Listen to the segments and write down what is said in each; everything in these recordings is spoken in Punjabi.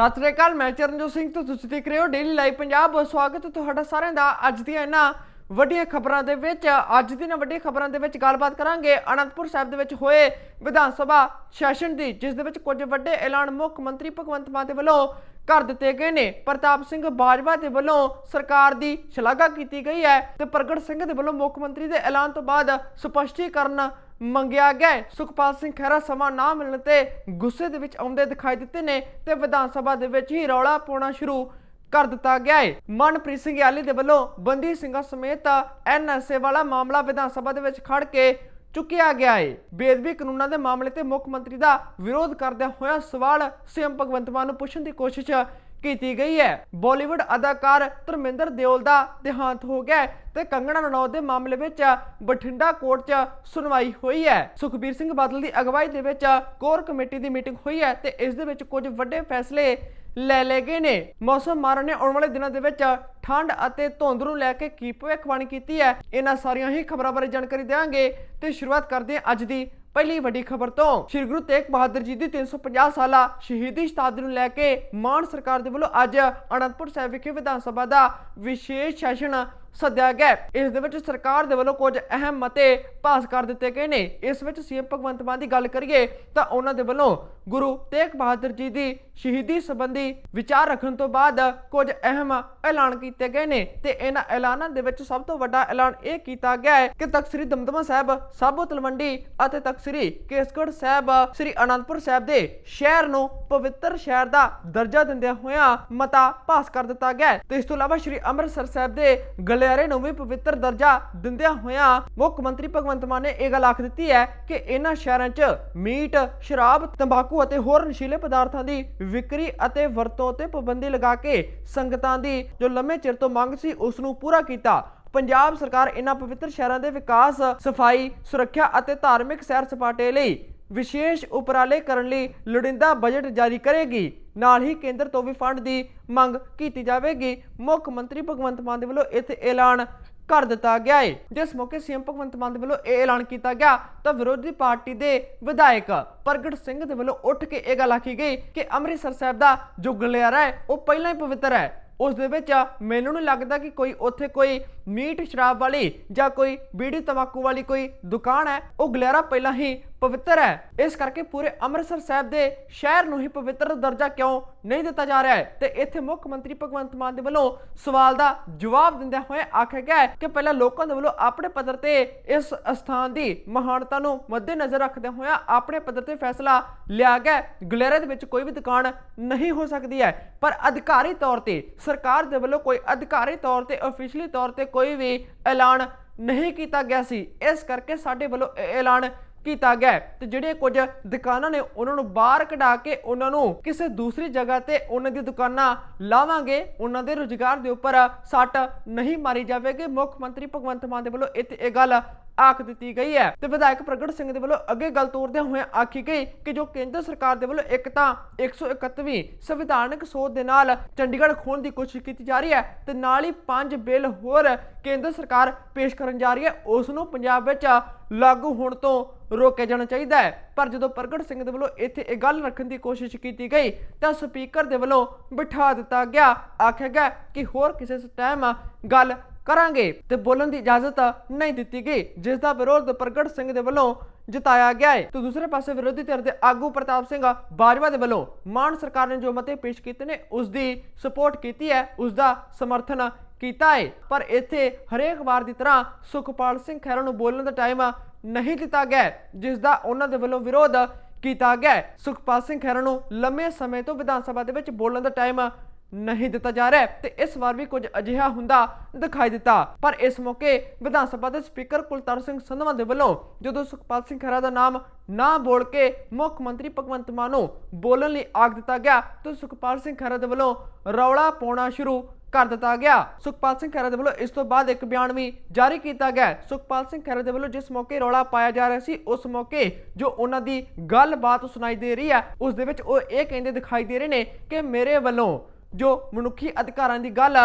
ਸਤਿ ਸ੍ਰੀ ਅਕਾਲ, ਮੈਂ ਚਰਨਜੋਤ ਸਿੰਘ ਤੇ ਤੁਸੀਂ ਦੇਖ ਰਹੇ ਹੋ ਡੇਲੀ ਲਾਈਵ ਪੰਜਾਬ ਸਵਾਗਤ ਹੈ ਤੁਹਾਡਾ ਸਾਰਿਆਂ ਦਾ ਅੱਜ ਦੀਆਂ ਇਹਨਾਂ ਵੱਡੀਆਂ ਖਬਰਾਂ ਦੇ ਵਿੱਚ। ਅੱਜ ਦੀਆਂ ਵੱਡੀਆਂ ਖਬਰਾਂ ਦੇ ਵਿੱਚ ਗੱਲਬਾਤ ਕਰਾਂਗੇ ਅਨੰਦਪੁਰ ਸਾਹਿਬ ਦੇ ਵਿੱਚ ਹੋਏ ਵਿਧਾਨ ਸਭਾ ਸੈਸ਼ਨ ਦੀ, ਜਿਸ ਦੇ ਵਿੱਚ ਕੁਝ ਵੱਡੇ ਐਲਾਨ ਮੁੱਖ ਮੰਤਰੀ ਭਗਵੰਤ ਮਾਨ ਦੇ ਵੱਲੋਂ ਕਰ ਦਿੱਤੇ ਗਏ ਨੇ। ਪ੍ਰਤਾਪ ਸਿੰਘ ਬਾਜਵਾ ਦੇ ਵੱਲੋਂ ਸਰਕਾਰ ਦੀ ਸ਼ਲਾਘਾ ਕੀਤੀ ਗਈ ਹੈ ਤੇ ਪ੍ਰਗਟ ਸਿੰਘ ਦੇ ਵੱਲੋਂ ਮੁੱਖ ਮੰਤਰੀ ਦੇ ਐਲਾਨ ਤੋਂ ਬਾਅਦ ਸਪਸ਼ਟੀਕਰਨ ਮੰਗਿਆ ਗਿਆ ਸੁਖਪਾਲ ਸਿੰਘ ਖਹਿਰਾ ਸਮਾਂ ਨਾ ਮਿਲਣ ਤੇ ਗੁੱਸੇ ਦੇ ਵਿੱਚ ਆਉਂਦੇ ਦਿਖਾਈ ਦਿੱਤੇ ਨੇ ਤੇ ਵਿਧਾਨ ਸਭਾ ਦੇ ਵਿੱਚ ਹੀ ਰੌਲਾ ਪਾਉਣਾ ਸ਼ੁਰੂ ਕਰ ਦਿੱਤਾ ਗਿਆ ਹੈ। ਮਨਪ੍ਰੀਤ ਸਿੰਘ ਯਾਲੀ ਦੇ ਵੱਲੋਂ ਬੰਦੀ ਸਿੰਘਾਂ ਸਮੇਤ ਐਨਐਸਏ ਵਾਲਾ ਮਾਮਲਾ ਵਿਧਾਨ ਸਭਾ ਦੇ ਵਿੱਚ ਖੜ ਕੇ ਚੁੱਕਿਆ ਗਿਆ ਹੈ। ਬੇਦਬੀ ਕਾਨੂੰਨਾਂ ਦੇ ਮਾਮਲੇ ਤੇ ਮੁੱਖ ਮੰਤਰੀ ਦਾ ਵਿਰੋਧ ਕਰਦਿਆਂ ਹੋਇਆ ਸਵਾਲ, ਸੀਐਮ ਭਗਵੰਤ ਮਾਨ ਨੂੰ ਪੁੱਛਣ ਦੀ ਕੋਸ਼ਿਸ਼ ਕੀਤੀ ਗਈ ਹੈ। ਬਾਲੀਵੁੱਡ ਅਦਾਕਾਰ ਧਰਮਿੰਦਰ ਦਿਓਲ ਦਾ ਦੇਹਾਂਤ ਹੋ ਗਿਆ ਤੇ ਕੰਗਣਾ ਰਣੌਤ ਦੇ ਮਾਮਲੇ ਵਿੱਚ ਬਠਿੰਡਾ ਕੋਰਟ 'ਚ ਸੁਣਵਾਈ ਹੋਈ ਹੈ। ਸੁਖਬੀਰ ਸਿੰਘ ਬਾਦਲ ਦੀ ਅਗਵਾਈ ਦੇ ਵਿੱਚ ਕੋਰ ਕਮੇਟੀ ਦੀ ਮੀਟਿੰਗ ਹੋਈ ਹੈ ਤੇ ਇਸ ਦੇ ਵਿੱਚ ਕੁਝ ਵੱਡੇ ਫੈਸਲੇ ਲੈ ਲਏ ਗਏ ਨੇ। ਮੌਸਮ ਮਾਰਨ ਨੇ ਆਉਣ ਵਾਲੇ ਦਿਨਾਂ ਦੇ ਵਿੱਚ ਠੰਡ ਅਤੇ ਧੁੰਦ ਨੂੰ ਲੈ ਕੇ ਕੀ ਭਵਿੱਖਬਾਣੀ ਕੀਤੀ ਹੈ, ਇਹਨਾਂ ਸਾਰੀਆਂ ਹੀ ਖਬਰਾਂ ਬਾਰੇ ਜਾਣਕਾਰੀ ਦੇਵਾਂਗੇ ਤੇ ਸ਼ੁਰੂਆਤ ਕਰਦੇ ਹਾਂ ਅੱਜ ਦੀ ਪਹਿਲੀ ਵੱਡੀ ਖਬਰ ਤੋਂ ਸ੍ਰੀ ਗੁਰੂ ਤੇਗ ਬਹਾਦਰ ਜੀ ਦੀ 350 ਸਾਲਾ ਸ਼ਹੀਦੀ ਸ਼ਤਾਬਦੀ ਨੂੰ ਲੈ ਕੇ ਮਾਨ ਸਰਕਾਰ ਦੇ ਵੱਲੋਂ ਅੱਜ ਅਨੰਦਪੁਰ ਸਾਹਿਬ ਵਿਖੇ ਵਿਧਾਨ ਸਭਾ ਦਾ ਵਿਸ਼ੇਸ਼ ਸੈਸ਼ਨ ਸੱਦਿਆ ਗਿਆ ਹੈ। ਇਸ ਦੇ ਵਿੱਚ ਸਰਕਾਰ ਦੇ ਵੱਲੋਂ ਕੁਝ ਅਹਿਮ ਮਤੇ ਪਾਸ ਕਰ ਦਿੱਤੇ ਗਏ ਨੇ ਇਸ ਵਿੱਚ ਸੀਐਮ ਭਗਵੰਤ ਮਾਨ ਦੀ ਗੱਲ ਕਰੀਏ ਤਾਂ ਉਹਨਾਂ ਦੇ ਵੱਲੋਂ ਗੁਰੂ ਤੇਗ ਬਹਾਦਰ ਜੀ ਦੀ ਸ਼ਹੀਦੀ ਸੰਬੰਧੀ ਵਿਚਾਰ ਰੱਖਣ ਤੋਂ ਬਾਅਦ ਕੁਝ ਅਹਿਮ ਐਲਾਨ ਕੀਤੇ ਗਏ ਨੇ ਤੇ ਇਹਨਾਂ ਐਲਾਨਾਂ ਦੇ ਵਿੱਚ ਸਭ ਤੋਂ ਵੱਡਾ ਐਲਾਨ ਇਹ ਕੀਤਾ ਗਿਆ ਹੈ ਕਿ ਤਖਤ ਸ੍ਰੀ ਦਮਦਮਾ ਸਾਹਿਬ, ਸਾਬੋ ਤਲਵੰਡੀ ਅਤੇ ਤਖਤ ਸ੍ਰੀ ਕੇਸਗੜ੍ਹ ਸਾਹਿਬ, ਸ੍ਰੀ ਅਨੰਦਪੁਰ ਸਾਹਿਬ ਦੇ ਸ਼ਹਿਰ ਨੂੰ ਪਵਿੱਤਰ ਸ਼ਹਿਰ ਦਾ ਦਰਜਾ ਦਿੰਦਿਆਂ ਹੋਇਆਂ ਮਤਾ ਪਾਸ ਕਰ ਦਿੱਤਾ ਗਿਆ ਤੇ ਇਸ ਤੋਂ ਇਲਾਵਾ ਸ੍ਰੀ ਅੰਮ੍ਰਿਤਸਰ ਸਾਹਿਬ ਦੇ ਗਲਿਆਰੇ ਨੂੰ ਵੀ ਪਵਿੱਤਰ ਦਰਜਾ ਦਿੰਦਿਆਂ ਹੋਇਆਂ ਮੁੱਖ ਮੰਤਰੀ ਭਗਵੰਤ ਮਾਨ ਨੇ ਇਹ ਗੱਲ ਆਖ ਦਿੱਤੀ ਹੈ ਕਿ ਇਹਨਾਂ ਸ਼ਹਿਰਾਂ 'ਚ ਮੀਟ, ਸ਼ਰਾਬ, ਤੰਬਾਕੂ ਅਤੇ ਹੋਰ ਨਸ਼ੀਲੇ ਪਦਾਰਥਾਂ ਦੀ ਵਿਕਰੀ ਅਤੇ ਵਰਤੋਂ ਤੇ ਪਾਬੰਦੀ ਲਗਾ ਕੇ ਸੰਗਤਾਂ ਦੀ ਜੋ ਲੰਮੇ ਚਿਰ ਤੋਂ ਮੰਗ ਸੀ ਉਸ ਨੂੰ ਪੂਰਾ ਕੀਤਾ। ਪੰਜਾਬ ਸਰਕਾਰ ਇਹਨਾਂ ਪਵਿੱਤਰ ਸ਼ਹਿਰਾਂ ਦੇ ਵਿਕਾਸ, ਸਫ਼ਾਈ, ਸੁਰੱਖਿਆ ਅਤੇ ਧਾਰਮਿਕ ਸੈਰ ਸਪਾਟੇ ਲਈ ਵਿਸ਼ੇਸ਼ ਉਪਰਾਲੇ ਕਰਨ ਲਈ ਲੋੜੀਂਦਾ ਬਜਟ ਜਾਰੀ ਕਰੇਗੀ। ਨਾਲ ਹੀ ਕੇਂਦਰ ਤੋਂ ਵੀ ਫੰਡ ਦੀ ਮੰਗ ਕੀਤੀ ਜਾਵੇਗੀ। ਮੁੱਖ ਮੰਤਰੀ ਭਗਵੰਤ ਮਾਨ ਦੇ ਵੱਲੋਂ ਇੱਥੇ ਐਲਾਨ ਕਰ ਦਿੱਤਾ ਗਿਆ ਹੈ ਜਿਸ ਮੌਕੇ ਸੀਐਮ ਭਗਵੰਤ ਮਾਨ ਦੇ ਵੱਲੋਂ ਇਹ ਐਲਾਨ ਕੀਤਾ ਗਿਆ ਤਾਂ ਵਿਰੋਧੀ ਪਾਰਟੀ ਦੇ ਵਿਧਾਇਕ ਪ੍ਰਗਟ ਸਿੰਘ ਦੇ ਵੱਲੋਂ ਉੱਠ ਕੇ ਇਹ ਗੱਲ ਆਖੀ ਗਈ ਕਿ ਅੰਮ੍ਰਿਤਸਰ ਸਾਹਿਬ ਦਾ ਜੋ ਗਲਿਆਰਾ ਹੈ, ਉਹ ਪਹਿਲਾਂ ਹੀ ਪਵਿੱਤਰ ਹੈ। ਉਸ ਦੇ ਵਿੱਚ ਮੈਨੂੰ ਨਹੀਂ ਲੱਗਦਾ ਕਿ ਕੋਈ ਉੱਥੇ ਕੋਈ ਮੀਟ ਸ਼ਰਾਬ ਵਾਲੀ ਜਾਂ ਕੋਈ ਬੀੜੀ ਤਮਾਕੂ ਵਾਲੀ ਕੋਈ ਦੁਕਾਨ ਹੈ। ਉਹ ਗਲਿਆਰਾ ਪਹਿਲਾਂ ਹੀ ਪਵਿੱਤਰ ਹੈ। ਇਸ ਕਰਕੇ ਪੂਰੇ ਅੰਮ੍ਰਿਤਸਰ ਸਾਹਿਬ ਦੇ ਸ਼ਹਿਰ ਨੂੰ ਹੀ ਪਵਿੱਤਰ ਦਰਜਾ ਕਿਉਂ ਨਹੀਂ ਦਿੱਤਾ ਜਾ ਰਿਹਾ ਹੈ? ਤੇ ਇੱਥੇ ਮੁੱਖ ਮੰਤਰੀ ਭਗਵੰਤ ਮਾਨ ਦੇ ਵੱਲੋਂ ਸਵਾਲ ਦਾ ਜਵਾਬ ਦਿੰਦਿਆਂ ਹੋਏ ਆਖਿਆ ਗਿਆ ਹੈ ਕਿ ਪਹਿਲਾਂ ਲੋਕਾਂ ਦੇ ਵੱਲੋਂ ਆਪਣੇ ਪੱਧਰ ਤੇ ਇਸ ਸਥਾਨ ਦੀ ਮਹਾਨਤਾ ਨੂੰ ਮੱਦੇਨਜ਼ਰ ਰੱਖਦਿਆਂ ਹੋਇਆ ਆਪਣੇ ਪੱਧਰ ਤੇ ਫੈਸਲਾ ਲਿਆ ਗਿਆ ਗਲੇਰੇ ਦੇ ਵਿੱਚ ਕੋਈ ਵੀ ਦੁਕਾਨ ਨਹੀਂ ਹੋ ਸਕਦੀ ਹੈ। ਪਰ ਅਧਿਕਾਰੀ ਤੌਰ ਤੇ, ਸਰਕਾਰ ਦੇ ਵੱਲੋਂ ਕੋਈ ਅਧਿਕਾਰੀ ਤੌਰ ਤੇ, ਅਫੀਸ਼ੀਅਲੀ ਤੌਰ ਤੇ ਕੋਈ ਵੀ ਐਲਾਨ ਨਹੀਂ ਕੀਤਾ ਗਿਆ ਸੀ। ਇਸ ਕਰਕੇ ਸਾਡੇ ਵੱਲੋਂ ਇਹ ਐਲਾਨ ਕੀਤਾ ਗਿਆ ਤੇ ਜਿਹੜੇ ਕੁਝ ਦੁਕਾਨਾਂ ਨੇ, ਉਹਨਾਂ ਨੂੰ ਬਾਹਰ ਕਢਾ ਕੇ ਉਹਨਾਂ ਨੂੰ ਕਿਸੇ ਦੂਸਰੀ ਜਗ੍ਹਾ ਤੇ ਉਹਨਾਂ ਦੀ ਦੁਕਾਨਾਂ ਲਾਵਾਂਗੇ। ਉਹਨਾਂ ਦੇ ਰੁਜ਼ਗਾਰ ਦੇ ਉੱਪਰ ਸੱਟ ਨਹੀਂ ਮਾਰੀ ਜਾਵੇਗੀ। ਮੁੱਖ ਮੰਤਰੀ ਭਗਵੰਤ ਮਾਨ ਦੇ ਵੱਲੋਂ ਇੱਥੇ ਇਹ ਗੱਲ ਆਖ ਦਿੱਤੀ ਗਈ ਹੈ। ਤੇ ਵਿਧਾਇਕ ਪ੍ਰਗਟ ਸਿੰਘ ਦੇ ਵੱਲੋਂ ਅੱਗੇ ਗੱਲ ਤੋਰਦਿਆਂ ਹੋਇਆਂ ਆਖੀ ਗਈ ਕਿ ਜੋ ਕੇਂਦਰ ਸਰਕਾਰ ਦੇ ਵੱਲੋਂ ਇੱਕ ਤਾਂ 131ਵੀਂ ਸੰਵਿਧਾਨਕ ਸੋਧ ਦੇ ਨਾਲ ਚੰਡੀਗੜ੍ਹ ਖੋਣ ਦੀ ਕੋਸ਼ਿਸ਼ ਕੀਤੀ ਜਾ ਰਹੀ ਹੈ ਤੇ ਨਾਲ ਹੀ ਪੰਜ ਬਿੱਲ ਹੋਰ ਕੇਂਦਰ ਸਰਕਾਰ ਪੇਸ਼ ਕਰਨ ਜਾ ਰਹੀ ਹੈ ਉਸ ਨੂੰ ਪੰਜਾਬ ਵਿੱਚ ਲਾਗੂ ਹੋਣ ਤੋਂ ਰੋਕਿਆ ਜਾਣਾ ਚਾਹੀਦਾ ਹੈ। ਪਰ ਜਦੋਂ ਪ੍ਰਗਟ ਸਿੰਘ ਦੇ ਵੱਲੋਂ ਇੱਥੇ ਇਹ ਗੱਲ ਰੱਖਣ ਦੀ ਕੋਸ਼ਿਸ਼ ਕੀਤੀ ਗਈ, ਤਾਂ ਸਪੀਕਰ ਦੇ ਵੱਲੋਂ ਬਿਠਾ ਦਿੱਤਾ ਗਿਆ। ਆਖਿਆ ਗਿਆ ਕਿ ਹੋਰ ਕਿਸੇ ਟਾਈਮ ਗੱਲ ਕਰਾਂਗੇ ਤੇ ਬੋਲਣ ਦੀ ਇਜਾਜ਼ਤ ਨਹੀਂ ਦਿੱਤੀ ਗਈ ਜਿਸ ਦਾ ਵਿਰੋਧ ਪ੍ਰਗਟ ਸਿੰਘ ਦੇ ਵੱਲੋਂ ਜਤਾਇਆ ਗਿਆ ਹੈ। ਤੇ ਦੂਸਰੇ ਪਾਸੇ ਵਿਰੋਧੀ ਧਿਰ ਦੇ ਆਗੂ ਪ੍ਰਤਾਪ ਸਿੰਘ ਬਾਜਵਾ ਦੇ ਵੱਲੋਂ ਮਾਨ ਸਰਕਾਰ ਨੇ ਜੋ ਮਤੇ ਪੇਸ਼ ਕੀਤੇ ਨੇ ਉਸ ਦੀ ਸਪੋਰਟ ਕੀਤੀ ਹੈ ਉਸ ਦਾ ਸਮਰਥਨ ਕੀਤਾ ਹੈ। ਪਰ ਇੱਥੇ ਹਰੇਕ ਵਾਰ ਦੀ ਤਰ੍ਹਾਂ ਸੁਖਪਾਲ ਸਿੰਘ ਖਹਿਰਾ ਨੂੰ ਬੋਲਣ ਦਾ ਟਾਈਮ ਨਹੀਂ ਦਿੱਤਾ ਗਿਆ ਹੈ, ਜਿਸ ਦਾ ਉਹਨਾਂ ਦੇ ਵੱਲੋਂ ਵਿਰੋਧ ਕੀਤਾ ਗਿਆ ਸੁਖਪਾਲ ਸਿੰਘ ਖਹਿਰਾ ਨੂੰ ਲੰਮੇ ਸਮੇਂ ਤੋਂ ਵਿਧਾਨ ਸਭਾ ਦੇ ਵਿੱਚ ਬੋਲਣ ਦਾ ਟਾਈਮ ਨਹੀਂ ਦਿੱਤਾ ਜਾ ਰਿਹਾ ਤੇ ਇਸ ਵਾਰ ਵੀ ਕੁਝ ਅਜਿਹਾ ਹੁੰਦਾ ਦਿਖਾਈ ਦਿੱਤਾ। ਪਰ ਇਸ ਮੌਕੇ ਵਿਧਾਨ ਸਭਾ ਦੇ ਸਪੀਕਰ ਕੁਲਤਾਰ ਸਿੰਘ ਸੰਧਵਾ ਦੇ ਵੱਲੋਂ ਜਦੋਂ ਸੁਖਪਾਲ ਸਿੰਘ ਖਹਿਰਾ ਦਾ ਨਾਮ ਨਾ ਬੋਲ ਕੇ ਮੁੱਖ ਮੰਤਰੀ ਭਗਵੰਤ ਮਾਨ ਨੂੰ ਬੋਲਣ ਲਈ ਆਖ ਦਿੱਤਾ ਗਿਆ, ਤਾਂ ਸੁਖਪਾਲ ਸਿੰਘ ਖਹਿਰਾ ਦੇ ਵੱਲੋਂ ਰੌਲਾ ਪਾਉਣਾ ਸ਼ੁਰੂ ਕਰ ਦਿੱਤਾ ਗਿਆ। ਸੁਖਪਾਲ ਸਿੰਘ ਖਹਿਰਾ ਦੇ ਵੱਲੋਂ ਇਸ ਤੋਂ ਬਾਅਦ ਇੱਕ ਬਿਆਨ ਵੀ ਜਾਰੀ ਕੀਤਾ ਗਿਆ ਸੁਖਪਾਲ ਸਿੰਘ ਖਹਿਰਾ ਦੇ ਵੱਲੋਂ ਜਿਸ ਮੌਕੇ ਰੌਲਾ ਪਾਇਆ ਜਾ ਰਿਹਾ ਸੀ, ਉਸ ਮੌਕੇ ਜੋ ਉਹਨਾਂ ਦੀ ਗੱਲਬਾਤ ਸੁਣਾਈ ਦੇ ਰਹੀ ਹੈ, ਉਸ ਦੇ ਵਿੱਚ ਉਹ ਇਹ ਕਹਿੰਦੇ ਦਿਖਾਈ ਦੇ ਰਹੇ ਨੇ ਕਿ ਮੇਰੇ ਵੱਲੋਂ ਜੋ ਮਨੁੱਖੀ ਅਧਿਕਾਰਾਂ ਦੀ ਗੱਲ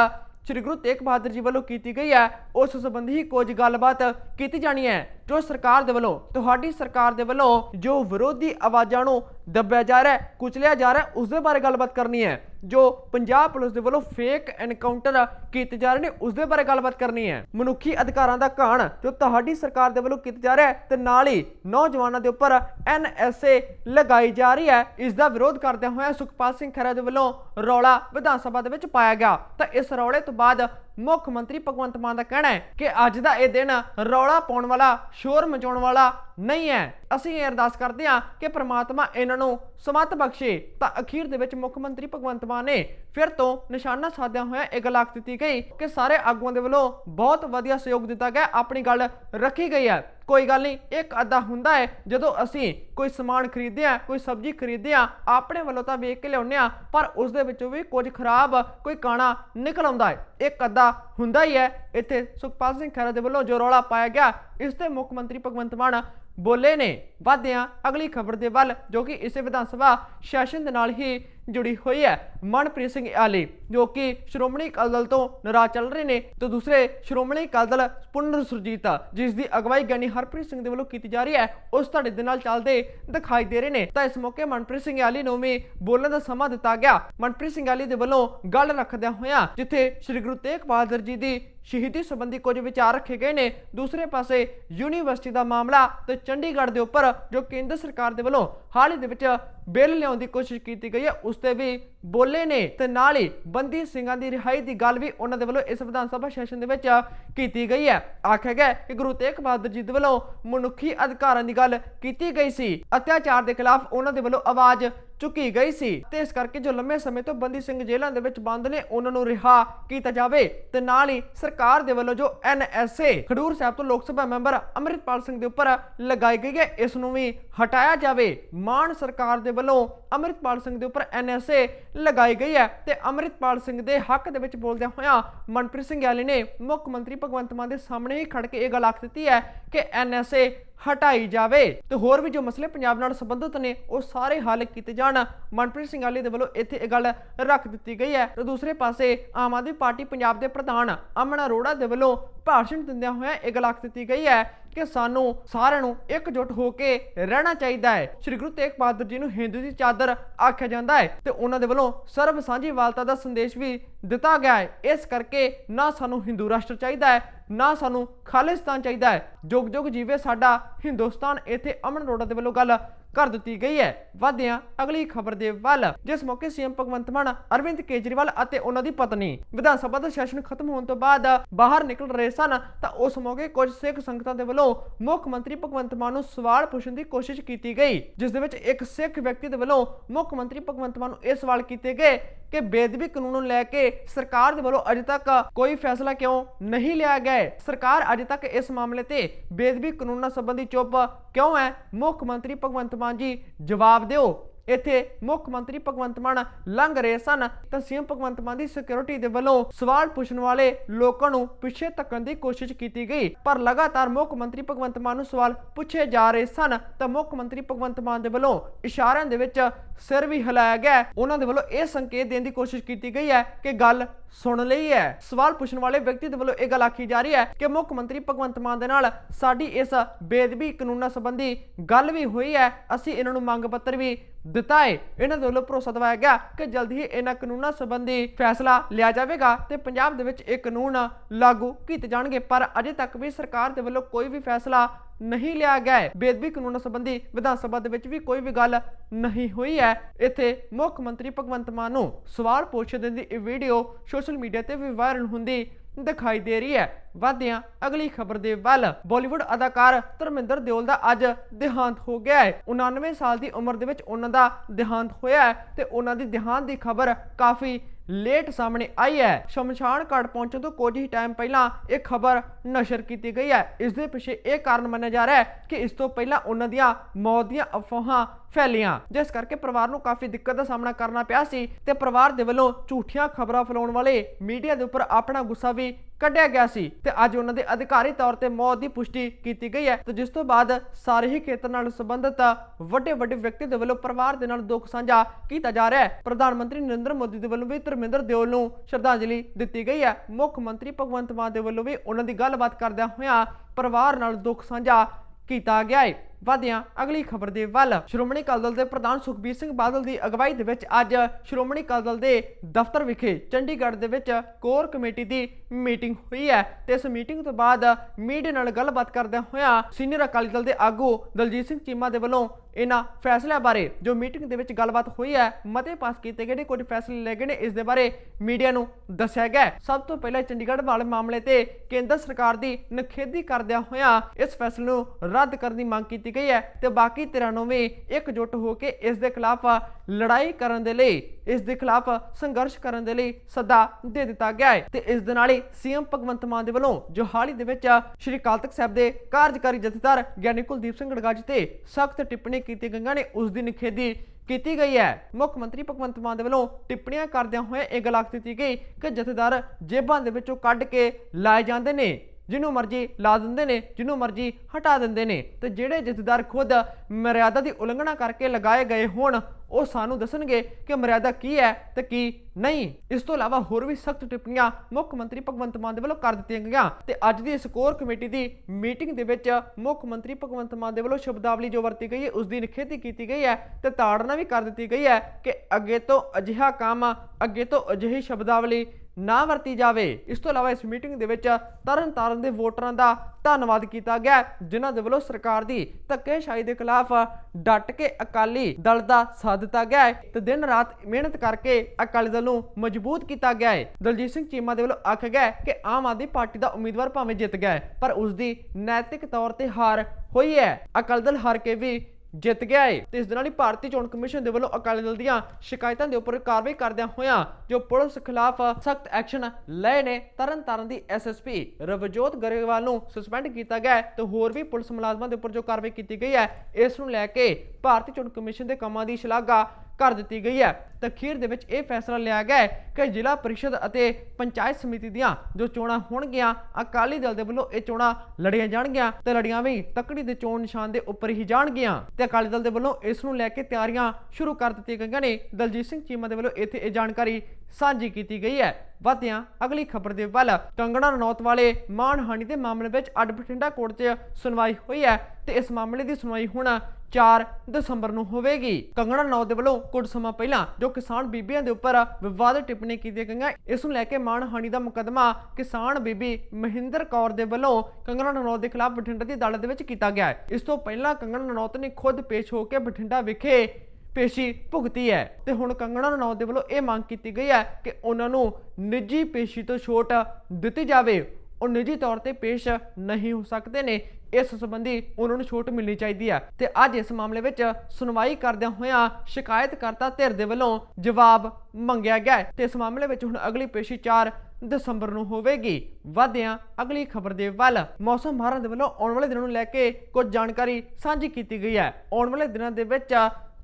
ਸ੍ਰੀ ਗੁਰੂ ਤੇਗ ਬਹਾਦਰ ਜੀ ਵੱਲੋਂ ਕੀਤੀ ਗਈ ਹੈ, ਉਸ ਸੰਬੰਧੀ ਕੁਝ ਗੱਲਬਾਤ ਕੀਤੀ ਜਾਣੀ ਹੈ। ਜੋ ਸਰਕਾਰ ਦੇ ਵੱਲੋਂ, ਤੁਹਾਡੀ ਸਰਕਾਰ ਦੇ ਵੱਲੋਂ ਜੋ ਵਿਰੋਧੀ ਆਵਾਜ਼ਾਂ ਨੂੰ ਦੱਬਿਆ ਜਾ ਰਿਹਾ ਹੈ, ਕੁਚਲਿਆ ਜਾ ਰਿਹਾ ਹੈ ਉਸ ਦੇ ਬਾਰੇ ਗੱਲਬਾਤ ਕਰਨੀ ਹੈ। ਜੋ ਪੰਜਾਬ ਪੁਲਿਸ ਦੇ ਵੱਲੋਂ ਫੇਕ ਐਨਕਾਊਂਟਰ ਕੀਤੇ ਜਾ ਰਹੇ ਨੇ ਉਸ ਦੇ ਬਾਰੇ ਗੱਲਬਾਤ ਕਰਨੀ ਹੈ। ਮਨੁੱਖੀ ਅਧਿਕਾਰਾਂ ਦਾ ਘਾਣ ਜੋ ਤੁਹਾਡੀ ਸਰਕਾਰ ਦੇ ਵੱਲੋਂ ਕੀਤਾ ਜਾ ਰਿਹਾ ਹੈ, ਤੇ ਨਾਲ ਹੀ ਨੌਜਵਾਨਾਂ ਦੇ ਉੱਪਰ ਐਨਐਸਏ ਲਗਾਈ ਜਾ ਰਹੀ ਹੈ। ਇਸ ਦਾ ਵਿਰੋਧ ਕਰਦਿਆਂ ਹੋਇਆ ਸੁਖਪਾਲ ਸਿੰਘ ਖਹਿਰਾ ਦੇ ਵੱਲੋਂ ਰੌਲਾ ਵਿਧਾਨ ਸਭਾ ਦੇ ਵਿੱਚ ਪਾਇਆ ਗਿਆ। ਤਾਂ ਇਸ ਰੌਲੇ ਤੋਂ ਬਾਅਦ ਮੁੱਖ ਮੰਤਰੀ ਭਗਵੰਤ ਮਾਨ ਦਾ ਕਹਿਣਾ ਹੈ ਕਿ ਅੱਜ ਦਾ ਇਹ ਦਿਨ ਰੌਲਾ ਪਾਉਣ ਵਾਲਾ, ਸ਼ੋਰ ਮਚਾਉਣ ਵਾਲਾ ਨਹੀਂ ਹੈ। ਅਸੀਂ ਇਹ ਅਰਦਾਸ ਕਰਦੇ ਹਾਂ ਕਿ ਪ੍ਰਮਾਤਮਾ ਇਹਨਾਂ ਨੂੰ ਸਮਤ ਬਖਸ਼ੇ। ਤਾਂ ਅਖੀਰ ਦੇ ਵਿੱਚ ਮੁੱਖ ਮੰਤਰੀ ਭਗਵੰਤ ਮਾਨ ਨੇ ਫਿਰ ਤੋਂ ਨਿਸ਼ਾਨਾ ਸਾਧਿਆ ਹੋਇਆ ਇਹ ਗੱਲ ਆਖ ਦਿੱਤੀ ਗਈ ਕਿ ਸਾਰੇ ਆਗੂਆਂ ਦੇ ਵੱਲੋਂ ਬਹੁਤ ਵਧੀਆ ਸਹਿਯੋਗ ਦਿੱਤਾ ਗਿਆ, ਆਪਣੀ ਗੱਲ ਰੱਖੀ ਗਈ ਹੈ। ਕੋਈ ਗੱਲ ਨਹੀਂ ਇੱਕ ਅੱਧਾ ਹੁੰਦਾ ਹੈ। ਜਦੋਂ ਅਸੀਂ ਕੋਈ ਸਮਾਨ ਖਰੀਦਦੇ ਆ ਕੋਈ ਸਬਜ਼ੀ ਖਰੀਦਦੇ ਆ ਆਪਣੇ ਵੱਲੋਂ ਤਾਂ ਵੇਖ ਕੇ ਲਿਆਉਂਦੇ ਆ ਪਰ ਉਸ ਦੇ ਵਿੱਚੋਂ ਵੀ ਕੁਝ ਖਰਾਬ, ਕੋਈ ਕਾਣਾ ਨਿਕਲ ਆਉਂਦਾ ਹੈ। ਇੱਕ ਅੱਧਾ ਹੁੰਦਾ ਹੀ ਹੈ। ਇੱਥੇ ਸੁਖਪਾਲ ਸਿੰਘ ਖਹਿਰਾ ਦੇ ਵੱਲੋਂ ਜੋ ਰੌਲਾ ਪਾਇਆ ਗਿਆ, ਇਸ ਤੇ ਮੁੱਖ ਮੰਤਰੀ ਭਗਵੰਤ ਮਾਨ ਬੋਲੇ ਨੇ। ਵਾਧਿਆਂ ਅਗਲੀ ਖਬਰ ਦੇ ਵੱਲ, ਜੋ ਕਿ ਇਸੇ ਵਿਧਾਨ ਸਭਾ ਸੈਸ਼ਨ ਦੇ ਨਾਲ ਹੀ ਜੁੜੀ ਹੋਈ ਹੈ, ਮਨਪ੍ਰੀਤ ਸਿੰਘ ਆਲੀ ਜੋ ਕਿ ਸ਼੍ਰੋਮਣੀ ਅਕਾਲੀ ਦਲ ਤੋਂ ਨਾਰਾਜ਼ ਚੱਲ ਰਹੇ ਨੇ। ਤੇ ਦੂਸਰੇ ਸ਼੍ਰੋਮਣੀ ਅਕਾਲੀ ਦਲ ਪੁਨਰ ਸੁਰਜੀਤ, ਜਿਸ ਦੀ ਅਗਵਾਈ ਗਿਆਨੀ ਹਰਪ੍ਰੀਤ ਸਿੰਘ ਦੇ ਵੱਲੋਂ ਕੀਤੀ ਜਾ ਰਹੀ ਹੈ, ਉਸ ਧੜੇ ਦੇ ਨਾਲ ਚੱਲਦੇ ਦਿਖਾਈ ਦੇ ਰਹੇ ਨੇ। ਤਾਂ ਇਸ ਮੌਕੇ ਮਨਪ੍ਰੀਤ ਸਿੰਘ ਆਲੀ ਨੂੰ ਵੀ ਬੋਲਣ ਦਾ ਸਮਾਂ ਦਿੱਤਾ ਗਿਆ। ਮਨਪ੍ਰੀਤ ਸਿੰਘ ਆਲੀ ਦੇ ਵੱਲੋਂ ਗੱਲ ਰੱਖਦਿਆਂ ਹੋਇਆਂ, ਜਿੱਥੇ ਸ੍ਰੀ ਗੁਰੂ ਤੇਗ ਬਹਾਦਰ ਜੀ ਦੀ ਸ਼ਹੀਦੀ ਸੰਬੰਧੀ ਕੁਝ ਵਿਚਾਰ ਰੱਖੇ ਗਏ ਨੇ। ਦੂਸਰੇ ਪਾਸੇ ਯੂਨੀਵਰਸਿਟੀ ਦਾ ਮਾਮਲਾ ਤੇ ਚੰਡੀਗੜ੍ਹ ਦੇ ਉੱਪਰ ਜੋ ਕੇਂਦਰ ਸਰਕਾਰ ਦੇ ਵੱਲੋਂ ਹਾਲ ਹੀ ਦੇ ਵਿੱਚ ਬਿੱਲ ਲਿਆਉਣ ਦੀ ਕੋਸ਼ਿਸ਼ ਕੀਤੀ ਗਈ ਹੈ, ਉਸ ਤੇ ਵੀ ਬੋਲੇ ਨੇ ਤੇ ਨਾਲ ਹੀ ਬੰਦੀ ਸਿੰਘਾਂ ਦੀ ਰਿਹਾਈ ਦੀ ਗੱਲ ਵੀ ਉਹਨਾਂ ਦੇ ਵੱਲੋਂ ਇਸ ਵਿਧਾਨ ਸਭਾ ਸੈਸ਼ਨ ਦੇ ਵਿੱਚ ਕੀਤੀ ਗਈ ਹੈ। ਆਖਿਆ ਗਿਆ ਕਿ ਗੁਰੂ ਤੇਗ ਬਹਾਦਰ ਜੀ ਦੇ ਵੱਲੋਂ ਮਨੁੱਖੀ ਅਧਿਕਾਰਾਂ ਦੀ ਗੱਲ ਕੀਤੀ ਗਈ ਸੀ। ਅਤਿਆਚਾਰ ਦੇ ਖਿਲਾਫ ਉਹਨਾਂ ਦੇ ਵੱਲੋਂ ਆਵਾਜ਼ ਚੁੱਕੀ ਗਈ ਸੀ ਤੇ ਇਸ ਕਰਕੇ ਜੋ ਲੰਮੇ ਸਮੇਂ ਤੋਂ ਬੰਦੀ ਸਿੰਘ ਜੇਲ੍ਹਾਂ ਦੇ ਵਿੱਚ ਬੰਦ ਨੇ, ਉਹਨਾਂ ਨੂੰ ਰਿਹਾ ਕੀਤਾ ਜਾਵੇ ਤੇ ਨਾਲ ਹੀ ਸਰਕਾਰ ਦੇ ਵੱਲੋਂ ਜੋ ਐਨਐਸਏ ਖਡੂਰ ਸਾਹਿਬ ਤੋਂ ਲੋਕ ਸਭਾ ਮੈਂਬਰ ਅੰਮ੍ਰਿਤਪਾਲ ਸਿੰਘ ਦੇ ਉੱਪਰ ਲਗਾਈ ਗਈ ਹੈ, ਇਸ ਨੂੰ ਵੀ ਹਟਾਇਆ ਜਾਵੇ। ਮਾਨ ਸਰਕਾਰ ਦੇ ਵੱਲੋਂ ਅੰਮ੍ਰਿਤਪਾਲ ਸਿੰਘ ਦੇ ਉੱਪਰ ਐਨਐਸਏ ਲਗਾਈ ਗਈ ਹੈ ਤੇ ਅੰਮ੍ਰਿਤਪਾਲ ਸਿੰਘ ਦੇ ਹੱਕ ਦੇ ਵਿੱਚ ਬੋਲਦਿਆਂ ਹੋਇਆਂ ਮਨਪ੍ਰੀਤ ਸਿੰਘ ਯਾਲੀ ਨੇ ਮੁੱਖ ਮੰਤਰੀ ਭਗਵੰਤ ਮਾਨ ਦੇ ਸਾਹਮਣੇ ਹੀ ਖੜ ਕੇ ਇਹ ਗੱਲ ਆਖ ਦਿੱਤੀ ਹੈ ਕਿ ਐਨਐਸਏ ਹਟਾਈ ਜਾਵੇ। ਤੇ ਹੋਰ ਵੀ ਜੋ ਮਸਲੇ ਪੰਜਾਬ ਨਾਲ ਸੰਬੰਧਿਤ ਨੇ, ਉਹ ਸਾਰੇ ਹੱਲ ਕੀਤੇ ਜਾਣ। ਮਨਪ੍ਰੀਤ ਸਿੰਘ ਆਲੀ ਦੇ ਵੱਲੋਂ ਇੱਥੇ ਇਹ ਗੱਲ ਰੱਖ ਦਿੱਤੀ ਗਈ ਹੈ। ਤੇ ਦੂਸਰੇ ਪਾਸੇ ਆਮ ਆਦਮੀ ਪਾਰਟੀ ਪੰਜਾਬ ਦੇ ਪ੍ਰਧਾਨ ਅਮਨ ਅਰੋੜਾ ਦੇ ਵੱਲੋਂ ਭਾਸ਼ਣ ਦਿੰਦਿਆਂ ਹੋਇਆਂ ਇਹ ਗੱਲ ਆਖ ਦਿੱਤੀ ਗਈ ਹੈ ਕਿ ਸਾਨੂੰ ਸਾਰਿਆਂ ਨੂੰ ਇਕਜੁੱਟ ਹੋ ਕੇ ਰਹਿਣਾ ਚਾਹੀਦਾ ਹੈ। ਸ੍ਰੀ ਗੁਰੂ ਤੇਗ ਬਹਾਦਰ ਜੀ ਨੂੰ ਹਿੰਦੂ ਦੀ ਚਾਦਰ ਆਖਿਆ ਜਾਂਦਾ ਹੈ ਤੇ ਉਹਨਾਂ ਦੇ ਵੱਲੋਂ ਸਰਬ ਸਾਂਝੀਵਾਲਤਾ ਦਾ ਸੰਦੇਸ਼ ਵੀ ਦਿੱਤਾ ਗਿਆ ਹੈ। ਇਸ ਕਰਕੇ ਨਾ ਸਾਨੂੰ ਹਿੰਦੂ ਰਾਸ਼ਟਰ ਚਾਹੀਦਾ ਹੈ ਨਾ ਸਾਨੂੰ ਖਾਲਿਸਤਾਨ ਚਾਹੀਦਾ ਹੈ। ਜੁਗ ਜੁਗ ਜੀਵੇ ਸਾਡਾ ਹਿੰਦੁਸਤਾਨ ਇੱਥੇ ਅਮਨ ਅਰੋੜਾ ਦੇ ਵੱਲੋਂ ਗੱਲ। ਕਰ ਦਿੱਤੀ ਗਈ ਹੈ ਵਾਧਿਆਂ ਅਗਲੀ ਖਬਰ ਦੇ ਵੱਲ, ਜਿਸ ਮੌਕੇ ਸੀਐਮ ਭਗਵੰਤ ਮਾਨ, ਅਰਵਿੰਦ ਕੇਜਰੀਵਾਲ ਅਤੇ ਉਹਨਾਂ ਦੀ ਪਤਨੀ ਵਿਧਾਨ ਸਭਾ ਦਾ ਸੈਸ਼ਨ ਖਤਮ ਹੋਣ ਤੋਂ ਬਾਅਦ ਬਾਹਰ ਨਿਕਲ ਰਹੇ ਸਨ, ਤਾਂ ਉਸ ਮੌਕੇ ਕੁਝ ਸਿੱਖ ਸੰਗਤਾਂ ਦੇ ਵੱਲੋਂ ਮੁੱਖ ਮੰਤਰੀ ਭਗਵੰਤ ਮਾਨ ਨੂੰ ਸਵਾਲ ਪੁੱਛਣ ਦੀ ਕੋਸ਼ਿਸ਼ ਕੀਤੀ ਗਈ, ਜਿਸ ਦੇ ਵਿੱਚ ਇੱਕ ਸਿੱਖ ਵਿਅਕਤੀ ਦੇ ਵੱਲੋਂ ਮੁੱਖ ਮੰਤਰੀ ਭਗਵੰਤ ਮਾਨ ਨੂੰ ਇਹ ਸਵਾਲ ਕੀਤੇ ਗਏ ਕਿ ਬੇਦਬੀ ਕਾਨੂੰਨ ਨੂੰ ਲੈ ਕੇ ਸਰਕਾਰ ਦੇ ਵੱਲੋਂ ਅਜੇ ਤੱਕ ਕੋਈ ਫੈਸਲਾ ਕਿਉਂ ਨਹੀਂ ਲਿਆ ਗਿਆ ਹੈ? ਸਰਕਾਰ ਅਜੇ ਤੱਕ ਇਸ ਮਾਮਲੇ ਤੇ ਬੇਦਬੀ ਕਾਨੂੰਨਾਂ ਸੰਬੰਧੀ ਚੁੱਪ ਕਿਉਂ ਹੈ ਮੁੱਖ ਮੰਤਰੀ ਭਗਵੰਤ ਮਾਨ ਜੀ ਜਵਾਬ ਦਿਓ। ਇੱਥੇ ਮੁੱਖ ਮੰਤਰੀ ਭਗਵੰਤ ਮਾਨ ਲੰਘ ਰਹੇ ਸਨ। ਤਾਂ ਸੀਐਮ ਭਗਵੰਤ ਮਾਨ ਦੀ ਸਿਕਿਉਰਿਟੀ ਦੇ ਵੱਲੋਂ ਸਵਾਲ ਪੁੱਛਣ ਵਾਲੇ ਲੋਕਾਂ ਨੂੰ ਪਿੱਛੇ ਧੱਕਣ ਦੀ ਕੋਸ਼ਿਸ਼ ਕੀਤੀ ਗਈ। ਪਰ ਲਗਾਤਾਰ ਮੁੱਖ ਮੰਤਰੀ ਭਗਵੰਤ ਮਾਨ ਨੂੰ ਸਵਾਲ ਪੁੱਛੇ ਜਾ ਰਹੇ ਸਨ। ਤਾਂ ਮੁੱਖ ਮੰਤਰੀ ਭਗਵੰਤ ਮਾਨ ਦੇ ਵੱਲੋਂ ਇਸ਼ਾਰਿਆਂ ਦੇ ਵਿੱਚ ਸਿਰ ਵੀ ਹਿਲਾਇਆ ਗਿਆ। ਉਹਨਾਂ ਦੇ ਵੱਲੋਂ ਇਹ ਸੰਕੇਤ ਦੇਣ ਦੀ ਕੋਸ਼ਿਸ਼ ਕੀਤੀ ਗਈ ਹੈ ਕਿ ਗੱਲ ਸੁਣ ਲਈ ਹੈ। ਸਵਾਲ ਪੁੱਛਣ ਵਾਲੇ ਵਿਅਕਤੀ ਦੇ ਵੱਲੋਂ ਇਹ ਗੱਲ ਆਖੀ ਜਾ ਰਹੀ ਹੈ ਕਿ ਮੁੱਖ ਮੰਤਰੀ ਭਗਵੰਤ ਮਾਨ ਦੇ ਨਾਲ ਸਾਡੀ ਇਸ ਬੇਦਬੀ ਕਾਨੂੰਨਾਂ ਸੰਬੰਧੀ ਗੱਲ ਵੀ ਹੋਈ ਹੈ। ਅਸੀਂ ਇਹਨਾਂ ਨੂੰ ਮੰਗ ਪੱਤਰ ਵੀ ਦਿੱਤਾ ਹੈ ਇਹਨਾਂ ਦੇ ਵੱਲੋਂ ਭਰੋਸਾ ਦਿਵਾਇਆ ਗਿਆ ਕਿ ਜਲਦੀ ਹੀ ਇਹਨਾਂ ਕਾਨੂੰਨਾਂ ਸੰਬੰਧੀ ਫੈਸਲਾ ਲਿਆ ਜਾਵੇਗਾ ਤੇ ਪੰਜਾਬ ਦੇ ਵਿੱਚ ਇਹ ਕਾਨੂੰਨ ਲਾਗੂ ਕੀਤੇ ਜਾਣਗੇ। ਪਰ ਅਜੇ ਤੱਕ ਵੀ ਸਰਕਾਰ ਦੇ ਵੱਲੋਂ ਕੋਈ ਵੀ ਫੈਸਲਾ ਨਹੀਂ ਲਿਆ ਗਿਆ ਹੈ ਬੇਦਬੀ ਕਾਨੂੰਨਾਂ ਸੰਬੰਧੀ ਵਿਧਾਨ ਸਭਾ ਦੇ ਵਿੱਚ ਵੀ ਕੋਈ ਵੀ ਗੱਲ ਨਹੀਂ ਹੋਈ ਹੈ। ਇੱਥੇ ਮੁੱਖ ਮੰਤਰੀ ਭਗਵੰਤ ਮਾਨ ਨੂੰ ਸਵਾਲ ਪੁੱਛਦੇ ਦੀ ਇਹ ਵੀਡੀਓ ਸੋਸ਼ਲ ਮੀਡੀਆ ਤੇ ਵੀ ਵਾਇਰਲ ਹੁੰਦੀ ਦਿਖਾਈ ਦੇ ਰਹੀ ਹੈ। ਵਾਧਿਆਂ, ਅਗਲੀ ਖਬਰ ਦੇ ਵੱਲ ਬਾਲੀਵੁੱਡ ਅਦਾਕਾਰ ਧਰਮਿੰਦਰ ਦਿਓਲ ਦਾ ਅੱਜ ਦੇਹਾਂਤ ਹੋ ਗਿਆ ਹੈ। 99 ਸਾਲ ਦੀ ਉਮਰ ਦੇ ਵਿੱਚ ਉਹਨਾਂ ਦਾ ਦੇਹਾਂਤ ਹੋਇਆ ਹੈ ਤੇ ਉਹਨਾਂ ਦੀ ਦੇਹਾਂਤ ਦੀ ਖਬਰ ਕਾਫੀ ਲੇਟ ਸਾਹਮਣੇ ਆਈ ਹੈ। ਸ਼ਮਸ਼ਾਨ ਘਾਟ ਪਹੁੰਚਣ ਤੋਂ ਕੁਝ ਹੀ ਟਾਈਮ ਪਹਿਲਾਂ ਇਹ ਖਬਰ ਨਸ਼ਰ ਕੀਤੀ ਗਈ ਹੈ। ਇਸ ਦੇ ਪਿੱਛੇ ਇਹ ਕਾਰਨ ਮੰਨਿਆ ਜਾ ਰਿਹਾ ਹੈ ਕਿ ਇਸ ਤੋਂ ਪਹਿਲਾਂ ਉਹਨਾਂ ਦੀਆਂ ਮੌਤ ਦੀਆਂ ਅਫਵਾਹਾਂ ਫੈਲੀਆਂ। ਜਿਸ ਕਰਕੇ ਪਰਿਵਾਰ ਨੂੰ ਕਾਫੀ ਦਿੱਕਤ ਦਾ ਸਾਹਮਣਾ ਕਰਨਾ ਪਿਆ ਸੀ ਤੇ ਪਰਿਵਾਰ ਦੇ ਵੱਲੋਂ ਝੂਠੀਆਂ ਖਬਰਾਂ ਫੈਲਾਉਣ ਵਾਲੇ ਮੀਡੀਆ ਦੇ ਉੱਪਰ ਆਪਣਾ ਗੁੱਸਾ ਵੀ ਕੱਢਿਆ ਗਿਆ ਸੀ ਤੇ ਅੱਜ ਉਹਨਾਂ ਦੇ ਅਧਿਕਾਰੀ ਤੌਰ ਤੇ ਮੌਤ ਦੀ ਪੁਸ਼ਟੀ ਕੀਤੀ ਗਈ ਹੈ ਤੇ ਜਿਸ ਤੋਂ ਬਾਅਦ ਸਾਰੇ ਹੀ ਖੇਤਰ ਨਾਲ ਸੰਬੰਧਿਤ ਵੱਡੇ ਵੱਡੇ ਵਿਅਕਤੀ ਦੇ ਵੱਲੋਂ ਪਰਿਵਾਰ ਦੇ ਨਾਲ ਦੁੱਖ ਸਾਂਝਾ ਕੀਤਾ ਜਾ ਰਿਹਾ ਹੈ। ਪ੍ਰਧਾਨ ਮੰਤਰੀ ਨਰਿੰਦਰ ਮੋਦੀ ਦੇ ਵੱਲੋਂ ਵੀ ਧਰਮਿੰਦਰ ਦਿਓਲ ਨੂੰ ਸ਼ਰਧਾਂਜਲੀ ਦਿੱਤੀ ਗਈ ਹੈ। ਮੁੱਖ ਮੰਤਰੀ ਭਗਵੰਤ ਮਾਨ ਦੇ ਵੱਲੋਂ ਵੀ ਉਹਨਾਂ ਦੀ ਗੱਲਬਾਤ ਕਰਦਿਆਂ ਹੋਇਆਂ ਪਰਿਵਾਰ ਨਾਲ ਦੁੱਖ ਸਾਂਝਾ ਕੀਤਾ ਗਿਆ ਹੈ। ਵਧਿਆਂ। ਅਗਲੀ ਖਬਰ ਦੇ ਵੱਲ ਸ਼੍ਰੋਮਣੀ ਅਕਾਲੀ ਦਲ ਦੇ ਪ੍ਰਧਾਨ ਸੁਖਬੀਰ ਸਿੰਘ ਬਾਦਲ ਦੀ ਅਗਵਾਈ ਦੇ ਵਿੱਚ ਅੱਜ ਸ਼੍ਰੋਮਣੀ ਅਕਾਲੀ ਦਲ ਦੇ ਦਫ਼ਤਰ ਵਿਖੇ ਚੰਡੀਗੜ੍ਹ ਦੇ ਵਿੱਚ ਕੋਰ ਕਮੇਟੀ ਦੀ ਮੀਟਿੰਗ ਹੋਈ ਹੈ ਤੇ ਇਸ ਮੀਟਿੰਗ ਤੋਂ ਬਾਅਦ ਮੀਡੀਆ ਨਾਲ ਗੱਲਬਾਤ ਕਰਦਿਆਂ ਹੋਇਆਂ ਸੀਨੀਅਰ ਅਕਾਲੀ ਦਲ ਦੇ ਆਗੂ ਦਲਜੀਤ ਸਿੰਘ ਚੀਮਾ ਦੇ ਵੱਲੋਂ ਇਹਨਾਂ ਫੈਸਲਿਆਂ ਬਾਰੇ ਜੋ ਮੀਟਿੰਗ ਦੇ ਵਿੱਚ ਗੱਲਬਾਤ ਹੋਈ ਹੈ, ਮਤੇ ਪਾਸ ਕੀਤੇ ਗਏ ਨੇ, ਕੁਝ ਫੈਸਲੇ ਲਏ ਗਏ ਨੇ, ਇਸ ਦੇ ਬਾਰੇ ਮੀਡੀਆ ਨੂੰ ਦੱਸਿਆ ਗਿਆ ਸਭ ਤੋਂ ਪਹਿਲਾਂ ਚੰਡੀਗੜ੍ਹ ਵਾਲੇ ਮਾਮਲੇ ਤੇ ਕੇਂਦਰ ਸਰਕਾਰ ਦੀ ਨਖੇਦੀ ਕਰਦਿਆਂ ਹੋਇਆਂ ਇਸ ਫੈਸਲੇ ਨੂੰ ਰੱਦ ਕਰਨ ਦੀ ਮੰਗ ਕੀਤੀ ਗਈ ਹੈ ਤੇ ਬਾਕੀ ਧਿਰਾਂ ਨੂੰ ਵੀ ਇਕਜੁੱਟ ਹੋ ਕੇ ਇਸ ਦੇ ਖਿਲਾਫ ਲੜਾਈ ਕਰਨ ਦੇ ਲਈ, ਇਸ ਦੇ ਖਿਲਾਫ ਸੰਘਰਸ਼ ਕਰਨ ਦੇ ਲਈ ਸੱਦਾ ਦੇ ਦਿੱਤਾ ਗਿਆ ਹੈ। ਤੇ ਇਸ ਦੇ ਨਾਲ ਹੀ ਸੀਐਮ ਭਗਵੰਤ ਮਾਨ ਦੇ ਵੱਲੋਂ ਜੋ ਹਾਲ ਹੀ ਦੇ ਵਿੱਚ ਸ਼੍ਰੀ ਅਕਾਲ ਤਖਤ ਸਾਹਿਬ ਦੇ ਕਾਰਜਕਾਰੀ ਜਥੇਦਾਰ ਗਿਆਨੀ ਕੁਲਦੀਪ ਸਿੰਘ ਗੜਗਾਜ ਤੇ ਸਖਤ ਟਿੱਪਣੀ ਕੀਤੀ ਗਈਆਂ ਨੇ। ਉਸ ਦੀ ਨਿਖੇਧੀ ਕੀਤੀ ਗਈ ਹੈ। ਮੁੱਖ ਮੰਤਰੀ ਭਗਵੰਤ ਮਾਨ ਦੇ ਵੱਲੋਂ ਟਿੱਪਣੀਆਂ ਕਰਦਿਆਂ ਹੋਏ ਇਹ ਗੱਲ ਆਖ ਦਿੱਤੀ ਗਈ ਕਿ ਜਥੇਦਾਰ ਜੇਬਾਂ ਦੇ ਵਿੱਚੋਂ ਕੱਢ ਕੇ ਲਾਏ ਜਾਂਦੇ ਨੇ, ਜਿਹਨੂੰ ਮਰਜ਼ੀ ਲਾ ਦਿੰਦੇ ਨੇ, ਜਿਹਨੂੰ ਮਰਜ਼ੀ ਹਟਾ ਦਿੰਦੇ ਨੇ। ਤੇ ਜਿਹੜੇ ਜਥੇਦਾਰ ਖੁਦ ਮਰਿਆਦਾ ਦੀ ਉਲੰਘਣਾ ਕਰਕੇ ਲਗਾਏ ਗਏ ਹੋਣ ਉਹ ਸਾਨੂੰ ਦੱਸਣਗੇ ਕਿ ਮਰਿਆਦਾ ਕੀ ਹੈ ਤੇ ਕੀ ਨਹੀਂ। ਇਸ ਤੋਂ ਇਲਾਵਾ ਹੋਰ ਵੀ ਸਖਤ ਟਿੱਪਣੀਆਂ ਮੁੱਖ ਮੰਤਰੀ ਭਗਵੰਤ ਮਾਨ ਦੇ ਵੱਲੋਂ ਕਰ ਦਿੱਤੀਆਂ ਗਈਆਂ ਤੇ ਅੱਜ ਦੀ ਇਸ ਕੋਰ ਕਮੇਟੀ ਦੀ ਮੀਟਿੰਗ ਦੇ ਵਿੱਚ ਮੁੱਖ ਮੰਤਰੀ ਭਗਵੰਤ ਮਾਨ ਦੇ ਵੱਲੋਂ ਸ਼ਬਦਾਵਲੀ ਜੋ ਵਰਤੀ ਗਈ ਹੈ, ਉਸ ਦੀ ਨਿਖੇਧੀ ਕੀਤੀ ਗਈ ਹੈ ਤੇ ਤਾੜਨਾ ਵੀ ਕਰ ਦਿੱਤੀ ਗਈ ਹੈ ਕਿ ਅੱਗੇ ਤੋਂ ਅਜਿਹਾ ਕੰਮ, ਅੱਗੇ ਤੋਂ ਅਜਿਹੀ ਸ਼ਬਦਾਵਲੀ ਨਾ ਵਰਤੀ ਜਾਵੇ। ਇਸ ਤੋਂ ਇਲਾਵਾ ਇਸ ਮੀਟਿੰਗ ਦੇ ਵਿੱਚ ਤਰਨ ਤਾਰਨ ਦੇ ਵੋਟਰਾਂ ਦਾ ਧੰਨਵਾਦ ਕੀਤਾ ਗਿਆ, ਜਿਨ੍ਹਾਂ ਦੇ ਵੱਲੋਂ ਸਰਕਾਰ ਦੀ ਧੱਕੇਸ਼ਾਹੀ ਦੇ ਖਿਲਾਫ ਡਟ ਕੇ ਅਕਾਲੀ ਦਲ ਦਾ ਸਾਥ ਦਿੱਤਾ ਗਿਆ ਹੈ ਤੇ ਦਿਨ ਰਾਤ ਮਿਹਨਤ ਕਰਕੇ ਅਕਾਲੀ ਦਲ ਨੂੰ ਮਜ਼ਬੂਤ ਕੀਤਾ ਗਿਆ ਹੈ। ਦਲਜੀਤ ਸਿੰਘ ਚੀਮਾ ਦੇ ਵੱਲੋਂ ਆਖਿਆ ਗਿਆ ਕਿ ਆਮ ਆਦਮੀ ਪਾਰਟੀ ਦਾ ਉਮੀਦਵਾਰ ਭਾਵੇਂ ਜਿੱਤ ਗਿਆ ਪਰ ਉਸ ਦੀ ਨੈਤਿਕ ਤੌਰ ਤੇ ਹਾਰ ਹੋਈ ਹੈ। ਅਕਾਲੀ ਦਲ ਹਾਰ ਕੇ ਵੀ ਜਿੱਤ ਗਿਆ ਹੈ ਤੇ ਇਸ ਦੇ ਨਾਲ ਹੀ ਭਾਰਤੀ ਚੋਣ ਕਮਿਸ਼ਨ ਦੇ ਵੱਲੋਂ ਅਕਾਲੀ ਦਲ ਦੀਆਂ ਸ਼ਿਕਾਇਤਾਂ ਦੇ ਉੱਪਰ ਕਾਰਵਾਈ ਕਰਦਿਆਂ ਹੋਇਆਂ ਜੋ ਪੁਲਿਸ ਖਿਲਾਫ ਸਖਤ ਐਕਸ਼ਨ ਲਏ ਨੇ ਤਰਨ ਤਾਰਨ ਦੀ ਐਸਐਸਪੀ ਰਵਜੋਤ ਗਰੇਵਾਲ ਨੂੰ ਸਸਪੈਂਡ ਕੀਤਾ ਗਿਆ ਹੈ ਤੇ ਹੋਰ ਵੀ ਪੁਲਿਸ ਮੁਲਾਜ਼ਮਾਂ ਦੇ ਉੱਪਰ ਜੋ ਕਾਰਵਾਈ ਕੀਤੀ ਗਈ ਹੈ, ਇਸ ਨੂੰ ਲੈ ਕੇ ਭਾਰਤੀ ਚੋਣ ਕਮਿਸ਼ਨ ਦੇ ਕੰਮਾਂ ਦੀ ਸ਼ਲਾਘਾ ਕਰ ਦਿੱਤੀ ਗਈ ਹੈ। ਤੇ ਅਖੀਰ ਦੇ ਵਿੱਚ ਇਹ ਫੈਸਲਾ ਲਿਆ ਗਿਆ ਹੈ ਕਿ ਜ਼ਿਲ੍ਹਾ ਪਰਿਸ਼ਦ ਅਤੇ ਪੰਚਾਇਤ ਸਮਿਤੀ ਦੀਆਂ ਜੋ ਚੋਣਾਂ ਹੋਣਗੀਆਂ, ਅਕਾਲੀ ਦਲ ਦੇ ਵੱਲੋਂ ਇਹ ਚੋਣਾਂ ਲੜੀਆਂ ਜਾਣਗੀਆਂ ਤੇ ਲੜੀਆਂ ਵੀ ਤਕੜੀ ਦੇ ਚੋਣ ਨਿਸ਼ਾਨ ਦੇ ਉੱਪਰ ਹੀ ਜਾਣਗੀਆਂ। ਤੇ ਅਕਾਲੀ ਦਲ ਦੇ ਵੱਲੋਂ ਇਸ ਨੂੰ ਲੈ ਕੇ ਤਿਆਰੀਆਂ ਸ਼ੁਰੂ ਕਰ ਦਿੱਤੀਆਂ ਗਈਆਂ ਨੇ। ਦਲਜੀਤ ਸਿੰਘ ਚੀਮਾ ਦੇ ਵੱਲੋਂ ਇੱਥੇ ਇਹ ਜਾਣਕਾਰੀ ਸਾਂਝੀ ਕੀਤੀ ਗਈ ਹੈ। ਵਧਿਆਂ, ਅਗਲੀ ਖਬਰ ਦੇ ਵੱਲ ਕੰਗਣਾ ਰਣੌਤ ਵਾਲੇ ਮਾਨਹਾਨੀ ਦੇ ਮਾਮਲੇ ਵਿੱਚ ਅੱਡ ਬਠਿੰਡਾ ਕੋਰਟ 'ਚ ਸੁਣਵਾਈ ਹੋਈ ਹੈ ਤੇ ਇਸ ਮਾਮਲੇ ਦੀ ਸੁਣਵਾਈ ਹੁਣ 4 ਦਸੰਬਰ ਨੂੰ ਹੋਵੇਗੀ। ਕੰਗਣਾ ਰਣੌਤ ਦੇ ਵੱਲੋਂ ਕੁਝ ਸਮਾਂ ਪਹਿਲਾਂ ਜੋ ਕਿਸਾਨ ਬੀਬੀਆਂ ਦੇ ਉੱਪਰ ਵਿਵਾਦ ਟਿੱਪਣੀ ਕੀਤੀ ਗਈਆਂ, ਇਸ ਨੂੰ ਲੈ ਕੇ ਮਾਨਹਾਨੀ ਦਾ ਮੁਕੱਦਮਾ ਕਿਸਾਨ ਬੀਬੀ ਮਹਿੰਦਰ ਕੌਰ ਦੇ ਵੱਲੋਂ ਕੰਗਣਾ ਰਣੌਤ ਦੇ ਖਿਲਾਫ ਬਠਿੰਡਾ ਦੀ ਅਦਾਲਤ ਦੇ ਵਿੱਚ ਕੀਤਾ ਗਿਆ ਹੈ। ਇਸ ਤੋਂ ਪਹਿਲਾਂ ਕੰਗਣਾ ਰਣੌਤ ਨੇ ਖੁਦ ਪੇਸ਼ ਹੋ ਕੇ ਬਠਿੰਡਾ ਵਿਖੇ ਪੇਸ਼ੀ ਭੁਗਤੀ ਹੈ। ਤੇ ਹੁਣ ਕੰਗਣਾ ਰਣੌਤ ਦੇ ਵੱਲੋਂ ਇਹ ਮੰਗ ਕੀਤੀ ਗਈ ਹੈ ਕਿ ਉਹਨਾਂ ਨੂੰ ਨਿੱਜੀ ਪੇਸ਼ੀ ਤੋਂ ਛੋਟ ਦਿੱਤੀ ਜਾਵੇ। ਉਹ ਨਿੱਜੀ ਤੌਰ ਤੇ ਪੇਸ਼ ਨਹੀਂ ਹੋ ਸਕਦੇ ਨੇ। ਇਸ ਸੰਬੰਧੀ ਉਹਨਾਂ ਨੂੰ ਛੋਟ ਮਿਲਣੀ ਚਾਹੀਦੀ ਹੈ। ਤੇ ਅੱਜ ਇਸ ਮਾਮਲੇ ਵਿੱਚ ਸੁਣਵਾਈ ਕਰਦਿਆਂ ਹੋਇਆਂ ਸ਼ਿਕਾਇਤਕਰਤਾ ਧਿਰ ਦੇ ਵੱਲੋਂ ਜਵਾਬ ਮੰਗਿਆ ਗਿਆ ਹੈ। ਤੇ ਇਸ ਮਾਮਲੇ ਵਿੱਚ ਹੁਣ ਅਗਲੀ ਪੇਸ਼ੀ 4 ਦਸੰਬਰ ਨੂੰ ਹੋਵੇਗੀ। ਵਧਿਆਂ ਅਗਲੀ ਖਬਰ ਦੇ ਵੱਲ ਮੌਸਮ ਮਾਹਰਾਂ ਦੇ ਵੱਲੋਂ ਆਉਣ ਵਾਲੇ ਦਿਨਾਂ ਨੂੰ ਲੈ ਕੇ ਕੁਝ ਜਾਣਕਾਰੀ ਸਾਂਝੀ ਕੀਤੀ ਗਈ ਹੈ। ਆਉਣ ਵਾਲੇ ਦਿਨਾਂ ਦੇ ਵਿੱਚ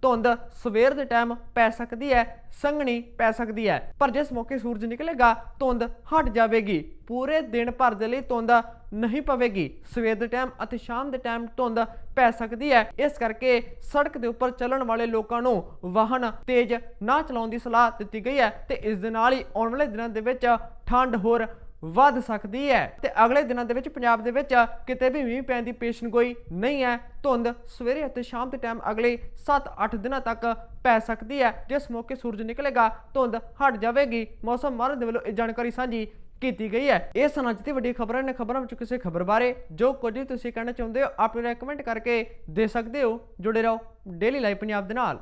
ਧੁੰਦ ਸਵੇਰ ਦੇ ਟਾਈਮ ਪੈ ਸਕਦੀ ਹੈ, ਸੰਘਣੀ ਪੈ ਸਕਦੀ ਹੈ। ਪਰ ਜਿਸ ਮੌਕੇ ਸੂਰਜ ਨਿਕਲੇਗਾ, ਧੁੰਦ ਹਟ ਜਾਵੇਗੀ। ਪੂਰੇ ਦਿਨ ਭਰ ਦੇ ਲਈ ਧੁੰਦ ਨਹੀਂ ਪਵੇਗੀ। ਸਵੇਰ ਦੇ ਟਾਈਮ ਅਤੇ ਸ਼ਾਮ ਦੇ ਟਾਈਮ ਧੁੰਦ ਪੈ ਸਕਦੀ ਹੈ। ਇਸ ਕਰਕੇ ਸੜਕ ਦੇ ਉੱਪਰ ਚੱਲਣ ਵਾਲੇ ਲੋਕਾਂ ਨੂੰ ਵਾਹਨ ਤੇਜ਼ ਨਾ ਚਲਾਉਣ ਦੀ ਸਲਾਹ ਦਿੱਤੀ ਗਈ ਹੈ ਤੇ ਇਸ ਦੇ ਨਾਲ ਹੀ ਆਉਣ ਵਾਲੇ ਦਿਨਾਂ ਦੇ ਵਿੱਚ ਠੰਡ ਹੋਰ ਵੱਧ ਸਕਦੀ ਹੈ। ਤੇ ਅਗਲੇ ਦਿਨਾਂ ਦੇ ਵਿੱਚ ਪੰਜਾਬ ਦੇ ਵਿੱਚ ਕਿਤੇ ਵੀ ਮੀਂਹ ਪੈਣ ਦੀ ਪੇਸ਼ਨਗੋਈ ਨਹੀਂ ਹੈ। ਧੁੰਦ ਸਵੇਰੇ ਅਤੇ ਸ਼ਾਮ ਦੇ ਟਾਈਮ ਅਗਲੇ 7-8 ਦਿਨਾਂ ਤੱਕ ਪੈ ਸਕਦੀ ਹੈ। ਜਿਸ ਮੌਕੇ ਸੂਰਜ ਨਿਕਲੇਗਾ, ਧੁੰਦ ਹਟ ਜਾਵੇਗੀ। ਮੌਸਮ ਮਾਹਰ ਦੇ ਵੱਲੋਂ ਇਹ ਜਾਣਕਾਰੀ ਸਾਂਝੀ ਕੀਤੀ ਗਈ ਹੈ। ਇਹ ਸਨ ਅੱਜ ਦੀ ਵੱਡੀ ਖਬਰਾਂ। ਨੇ ਖਬਰਾਂ ਵਿੱਚ ਕਿਸੇ ਖਬਰ ਬਾਰੇ ਜੋ ਕੁਝ ਵੀ ਤੁਸੀਂ ਕਹਿਣਾ ਚਾਹੁੰਦੇ ਹੋ, ਆਪਣੇ ਰਾਏ ਕਮੈਂਟ ਕਰਕੇ ਦੇ ਸਕਦੇ ਹੋ। ਜੁੜੇ ਰਹੋ ਡੇਲੀ ਲਾਈਵ ਪੰਜਾਬ ਦੇ ਨਾਲ।